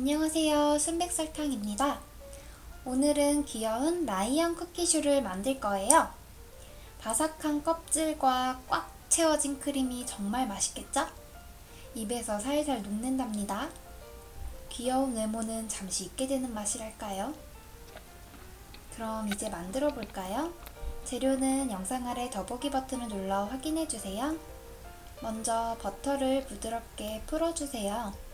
안녕하세요. 순백설탕입니다. 오늘은 귀여운 라이언 쿠키슈를 만들 거예요. 바삭한 껍질과 꽉 채워진 크림이 정말 맛있겠죠? 입에서 살살 녹는답니다. 귀여운 외모는 잠시 잊게 되는 맛이랄까요? 그럼 이제 만들어 볼까요? 재료는 영상 아래 더보기 버튼을 눌러 확인해 주세요. 먼저 버터를 부드럽게 풀어주세요.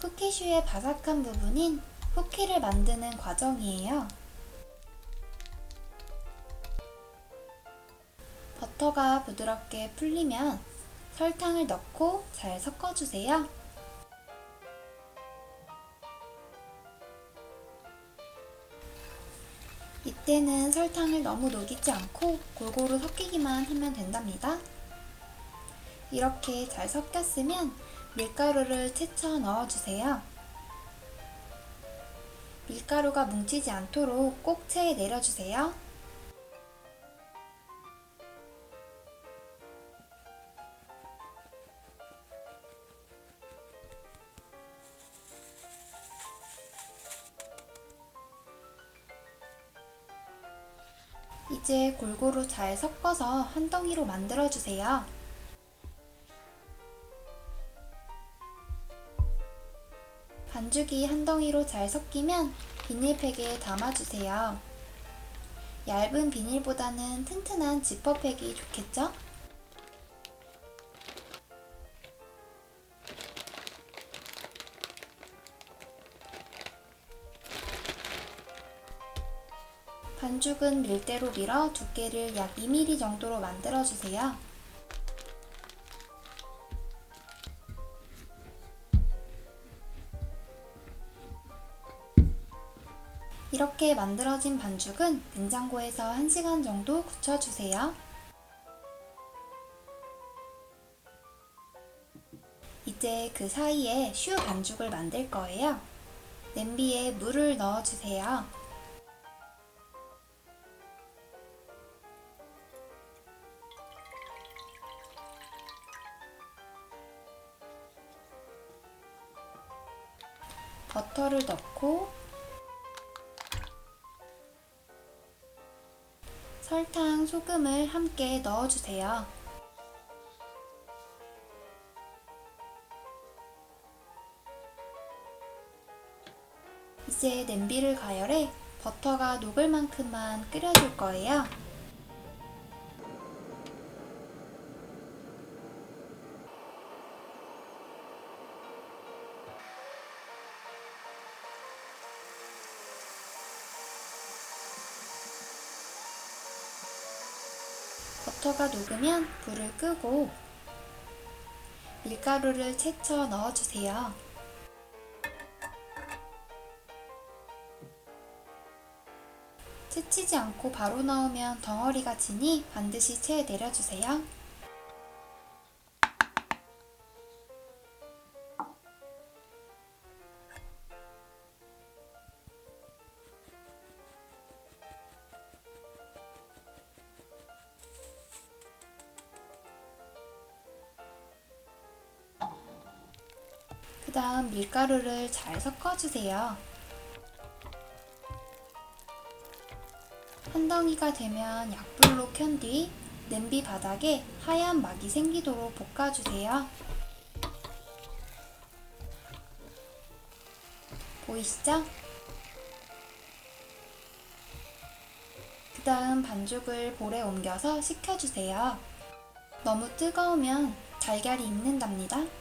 쿠키슈의 바삭한 부분인 쿠키를 만드는 과정이에요. 버터가 부드럽게 풀리면 설탕을 넣고 잘 섞어주세요. 이때는 설탕을 너무 녹이지 않고 골고루 섞이기만 하면 된답니다. 이렇게 잘 섞였으면 밀가루를 채쳐 넣어주세요. 밀가루가 뭉치지 않도록 꼭 체에 내려주세요. 이제 골고루 잘 섞어서 한 덩이로 만들어주세요. 반죽이 한 덩이로 잘 섞이면 비닐팩에 담아주세요. 얇은 비닐보다는 튼튼한 지퍼팩이 좋겠죠? 반죽은 밀대로 밀어 두께를 약 2mm 정도로 만들어주세요. 이렇게 만들어진 반죽은 냉장고에서 1시간 정도 굳혀주세요. 이제 그 사이에 슈 반죽을 만들 거예요. 냄비에 물을 넣어주세요. 버터를 넣고 설탕, 소금을 함께 넣어주세요. 이제 냄비를 가열해 버터가 녹을 만큼만 끓여줄 거예요. 버터가 녹으면 불을 끄고 밀가루를 채쳐 넣어주세요. 채치지 않고 바로 넣으면 덩어리가 지니 반드시 체에 내려주세요. 그 다음 밀가루를 잘 섞어주세요. 한 덩이가 되면 약불로 켠 뒤 냄비 바닥에 하얀 막이 생기도록 볶아주세요. 보이시죠? 그 다음 반죽을 볼에 옮겨서 식혀주세요. 너무 뜨거우면 달걀이 익는답니다.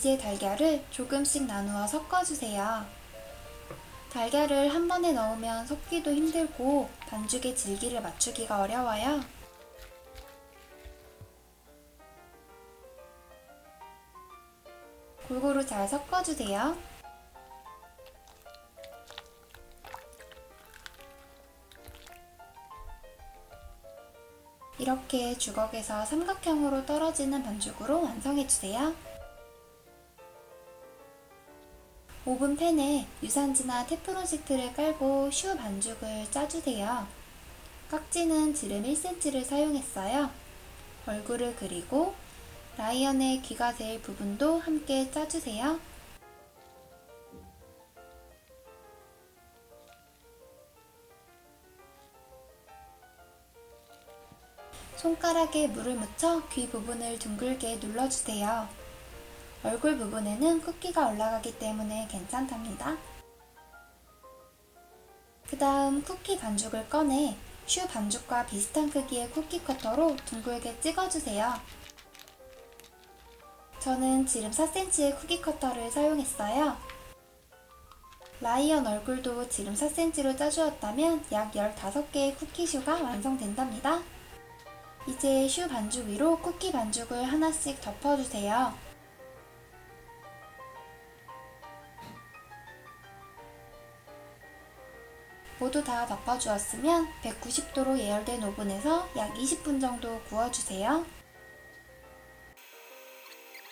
이제 달걀을 조금씩 나누어 섞어주세요. 달걀을 한 번에 넣으면 섞기도 힘들고 반죽의 질기를 맞추기가 어려워요. 골고루 잘 섞어주세요. 이렇게 주걱에서 삼각형으로 떨어지는 반죽으로 완성해주세요. 오븐 팬에 유산지나 테프론 시트를 깔고 슈 반죽을 짜주세요. 깍지는 지름 1cm를 사용했어요. 얼굴을 그리고 라이언의 귀가 될 부분도 함께 짜주세요. 손가락에 물을 묻혀 귀 부분을 둥글게 눌러주세요. 얼굴 부분에는 쿠키가 올라가기 때문에 괜찮답니다. 그 다음 쿠키 반죽을 꺼내 슈 반죽과 비슷한 크기의 쿠키 커터로 둥글게 찍어주세요. 저는 지름 4cm의 쿠키 커터를 사용했어요. 라이언 얼굴도 지름 4cm로 짜주었다면 약 15개의 쿠키 슈가 완성된답니다. 이제 슈 반죽 위로 쿠키 반죽을 하나씩 덮어주세요. 모두 다 덮어주었으면 190도로 예열된 오븐에서 약 20분 정도 구워주세요.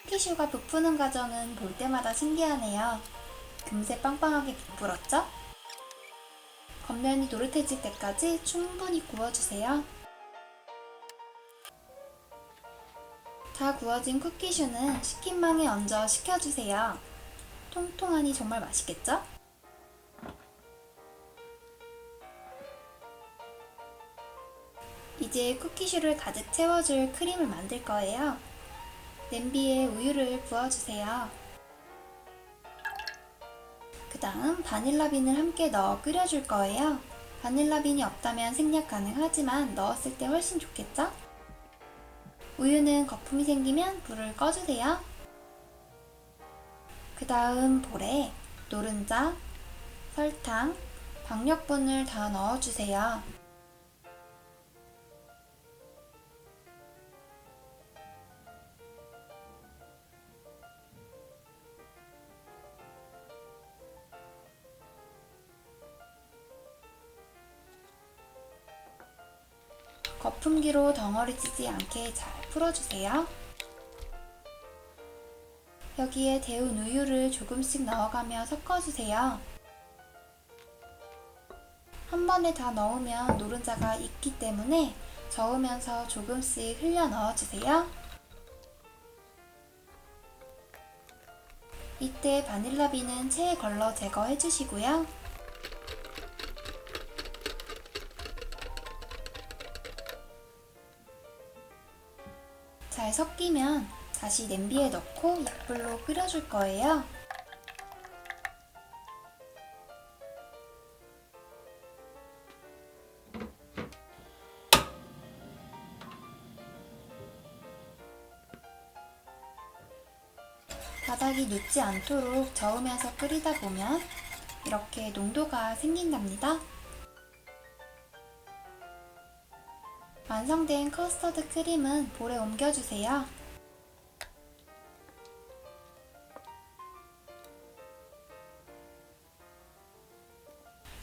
쿠키슈가 부푸는 과정은 볼 때마다 신기하네요. 금세 빵빵하게 부풀었죠? 겉면이 노릇해질 때까지 충분히 구워주세요. 다 구워진 쿠키슈는 식힌망에 얹어 식혀주세요. 통통하니 정말 맛있겠죠? 이제 쿠키슈를 가득 채워줄 크림을 만들 거예요. 냄비에 우유를 부어주세요. 그 다음 바닐라빈을 함께 넣어 끓여줄 거예요. 바닐라빈이 없다면 생략 가능하지만 넣었을 때 훨씬 좋겠죠? 우유는 거품이 생기면 불을 꺼주세요. 그 다음 볼에 노른자, 설탕, 박력분을 다 넣어주세요. 거품기로 덩어리지지 않게 잘 풀어주세요. 여기에 데운 우유를 조금씩 넣어가며 섞어주세요. 한 번에 다 넣으면 노른자가 익기 때문에 저으면서 조금씩 흘려 넣어주세요. 이때 바닐라비는 체에 걸러 제거해 주시고요. 잘 섞이면 다시 냄비에 넣고 약불로 끓여줄 거예요. 바닥이 눕지 않도록 저으면서 끓이다 보면 이렇게 농도가 생긴답니다. 완성된 커스터드 크림은 볼에 옮겨주세요.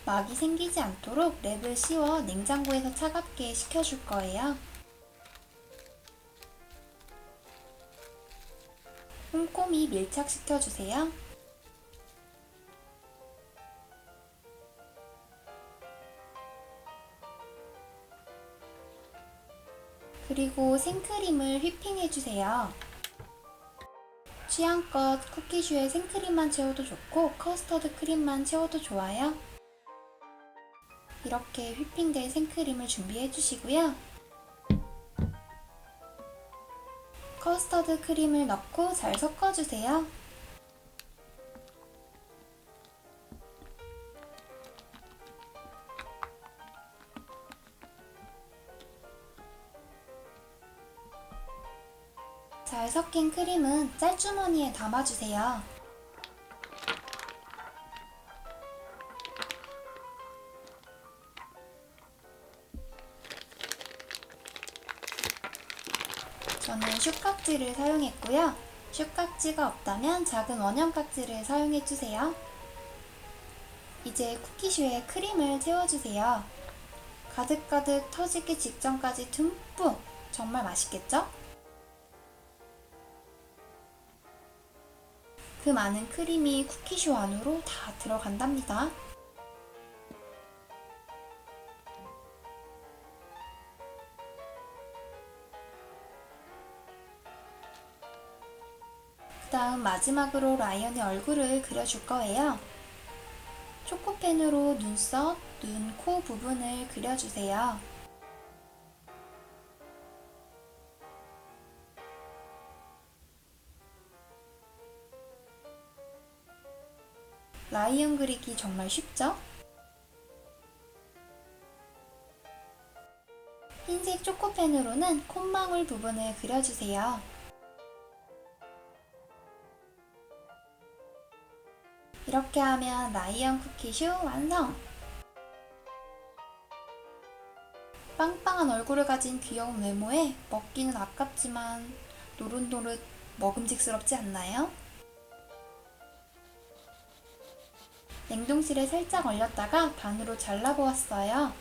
막이 생기지 않도록 랩을 씌워 냉장고에서 차갑게 식혀줄 거예요. 꼼꼼히 밀착시켜주세요. 그리고 생크림을 휘핑해주세요. 취향껏 쿠키슈에 생크림만 채워도 좋고 커스터드 크림만 채워도 좋아요. 이렇게 휘핑된 생크림을 준비해 주시고요. 커스터드 크림을 넣고 잘 섞어주세요. 잘 섞인 크림은 짤주머니에 담아주세요. 저는 슈깍지를 사용했고요. 슈깍지가 없다면 작은 원형 깍지를 사용해주세요. 이제 쿠키슈에 크림을 채워주세요. 가득가득 터지기 직전까지 듬뿍! 정말 맛있겠죠? 그 많은 크림이 쿠키쇼 안으로 다 들어간답니다. 그 다음 마지막으로 라이언의 얼굴을 그려줄 거예요. 초코펜으로 눈썹, 눈, 코 부분을 그려주세요. 라이언 그리기 정말 쉽죠? 흰색 초코펜으로는 콧망울 부분을 그려주세요. 이렇게 하면 라이언 쿠키슈 완성! 빵빵한 얼굴을 가진 귀여운 외모에 먹기는 아깝지만 노릇노릇 먹음직스럽지 않나요? 냉동실에 살짝 얼렸다가 반으로 잘라보았어요.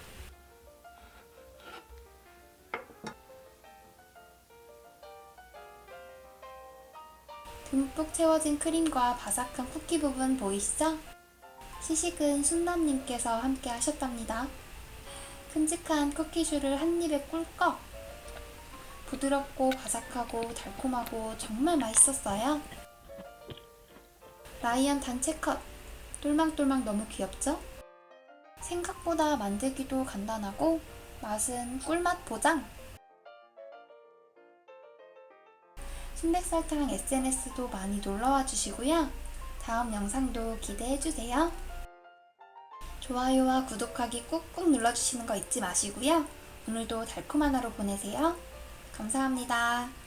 듬뿍 채워진 크림과 바삭한 쿠키 부분 보이시죠? 시식은 순남님께서 함께 하셨답니다. 큼직한 쿠키슈를 한 입에 꿀꺽! 부드럽고 바삭하고 달콤하고 정말 맛있었어요. 라이언 단체 컷! 똘망똘망 너무 귀엽죠? 생각보다 만들기도 간단하고 맛은 꿀맛 보장! 순백설탕 SNS도 많이 놀러와 주시고요. 다음 영상도 기대해 주세요. 좋아요와 구독하기 꾹꾹 눌러주시는 거 잊지 마시고요. 오늘도 달콤한 하루 보내세요. 감사합니다.